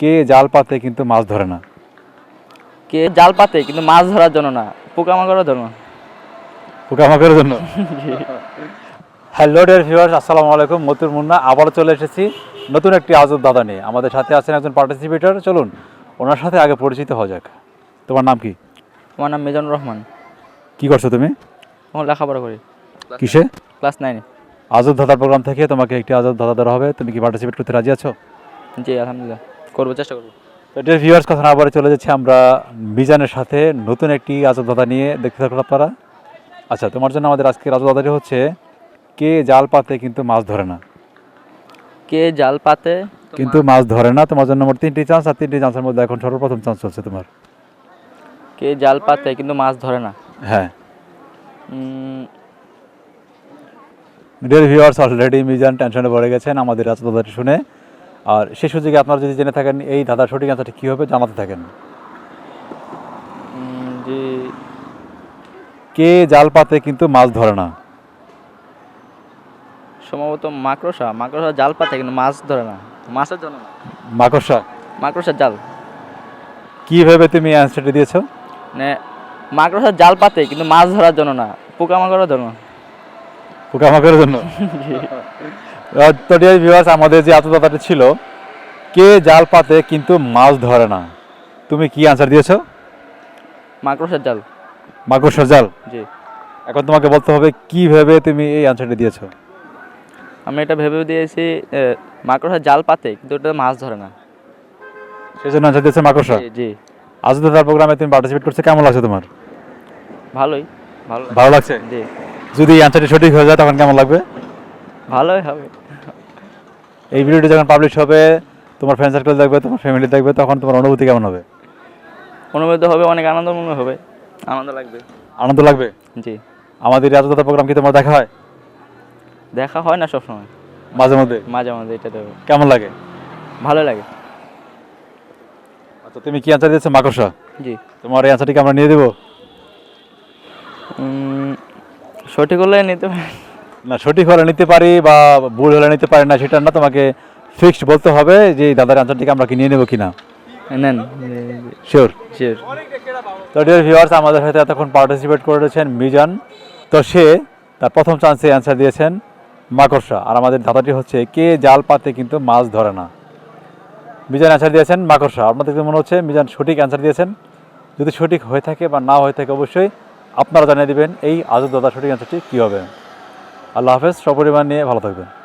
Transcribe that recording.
কে জাল পাতে কিন্তু মাছ ধরে না? কে জাল পাতে কিন্তু মাছ ধরার জন্য না পোকামাকড়ের জন্য। পোকামাকড়ের জন্য? হ্যালো ডিয়ার ভিউয়ার্স আসসালামু আলাইকুম মতুর মুন্না আবারও চলে এসেছি নতুন একটি আজব দাদা নিয়ে। আমাদের সাথে আছেন একজন পার্টিসিপেটর চলুন ওনার সাথে আগে পরিচিত হওয়া যাক। তোমার নাম কি? আমার নাম মিজানুর রহমান। কি করছ তুমি? আমার লেখাপড়া করি। কিসে? ক্লাস নাইনে। আজব দাদার প্রোগ্রাম থেকে তোমাকে একটি আজব দাদা দেওয়া হবে। তুমি কি পার্টিসিপেট করতে রাজি আছো? জি আলহামদুলিল্লাহ। করব চেষ্টা করব। ডিয়ার ভিউয়ার্স কথা না আবারে চলে যাচ্ছি আমরা মিজানের সাথে নতুন একটি আজব দাদা নিয়ে। দেখতে থাকুন আপনারা। আচ্ছা তোমার জন্য আমাদের আজকের আজব দাদাটি হচ্ছে কে জাল পাতে কিন্তু মাছ ধরে না। কে জাল পাতে? কিন্তু মাছ ধরে না তোমার জন্য মোট তিনটি চান্স আর তিনটি চান্সের মধ্যে এখন সর্বপ্রথম চান্স চলছে তোমার। কে জাল পাতে কিন্তু মাছ ধরে না। হ্যাঁ। ডিয়ার ভিউয়ার্স অলরেডি মিজান টেনশনে পড়ে গেছেন আমাদের আজব দাদাটি শুনে। আর সে সুযোগে আপনারা যদি জেনে থাকেন এই দাদার সঠিক অ্যান্সারটি কী হবে জানাতে থাকেন? জি। কে জাল পাতে কিন্তু মাছ ধরে না? সম্ভবত মাকড়সা। মাকড়সা জাল পাতে কিন্তু মাছ ধরে না। মাছের জন্য না। মাকড়সা? মাকড়সার জাল। কীভাবে তুমি অ্যান্সারটি দিয়েছ? মানে মাকড়সার জাল পাতে কিন্তু মাছ ধরার জন্য না। পোকামাকড়ের জন্য। পোকামাকড়ের জন্য? তো ডিয়ার ভিউয়ার্স আমাদের যে আত্মদাতাটি ছিল কে জাল পাতে কিন্তু মাছ ধরে না? তুমি কি অ্যান্সার দিয়েছ? মাকড়সার জাল। মাকড়সার জাল? জি। এখন তোমাকে বলতে হবে কি ভেবে তুমি এই অ্যান্সারটি দিয়েছ? আমি এটা ভেবে দিয়েছি মাকড়সার জাল পাতে কিন্তু ওটা মাছ ধরে না। সেই জন্য অ্যান্সার দিয়েছ মাকড়সা? জি জি। আজদাতার প্রোগ্রামে তুমি পার্টিসিপেট করছ কেমন লাগছে তোমার? ভালোই ভালো ভালো লাগছে? জি। যদি এই অ্যান্সারটি সঠিক হয়ে যায় তখন কেমন লাগবে? ভালোই হবে। এই ভিডিওটি যখন পাবলিশ হবে তোমার ফ্রেন্ড সার্কেল দেখবে তোমার ফ্যামিলি দেখবে তখন তোমার অনুভূতি কেমন হবে? অনুভূত হবে অনেক আনন্দময় হবে। আনন্দ লাগবে। আনন্দ লাগবে? জি। আমাদের এই আজদাতা প্রোগ্রাম কি তোমার দেখা হয়? দেখা হয় না সবসময়। মাঝে মধ্যে? মাঝে মাঝে এটা দেবে। কেমন লাগে? ভালো লাগে। আচ্ছা তুমি কি অ্যান্সার দিয়েছ? মাকড়সা? জি। তোমার এই অ্যান্সারটিকে আমরা নিয়ে দেবো? সঠিক হলে নিতে পারি না সঠিক হলে নিতে পারি বা ভুল হলে নিতে পারি না সেটা না তোমাকে ফিক্সড বলতে হবে যে এই দাদার অ্যান্সারটিকে আমরা কি নিয়ে নেব কিনা। নেন। শিওর শিওর তো ডিয়ার ভিউয়ার্স আমাদের সাথে এতক্ষণ পার্টিসিপেট করেছেন মিজান। তো সে তার প্রথম চান্সে অ্যান্সার দিয়েছেন মাকড়সা। আর আমাদের দাদাটি হচ্ছে কে জাল পাতে কিন্তু মাছ ধরে না। মিজান অ্যান্সার দিয়েছেন মাকড়সা। আপনাদের মনে হচ্ছে মিজান সঠিক অ্যান্সার দিয়েছেন? যদি সঠিক হয়ে থাকে বা না হয়ে থাকে অবশ্যই আপনারা জানিয়ে দেবেন এই আজব দাদা সঠিক অ্যান্সারটি কী হবে। আল্লাহ হাফেজ সপরিমাণ নিয়ে ভালো থাকবেন।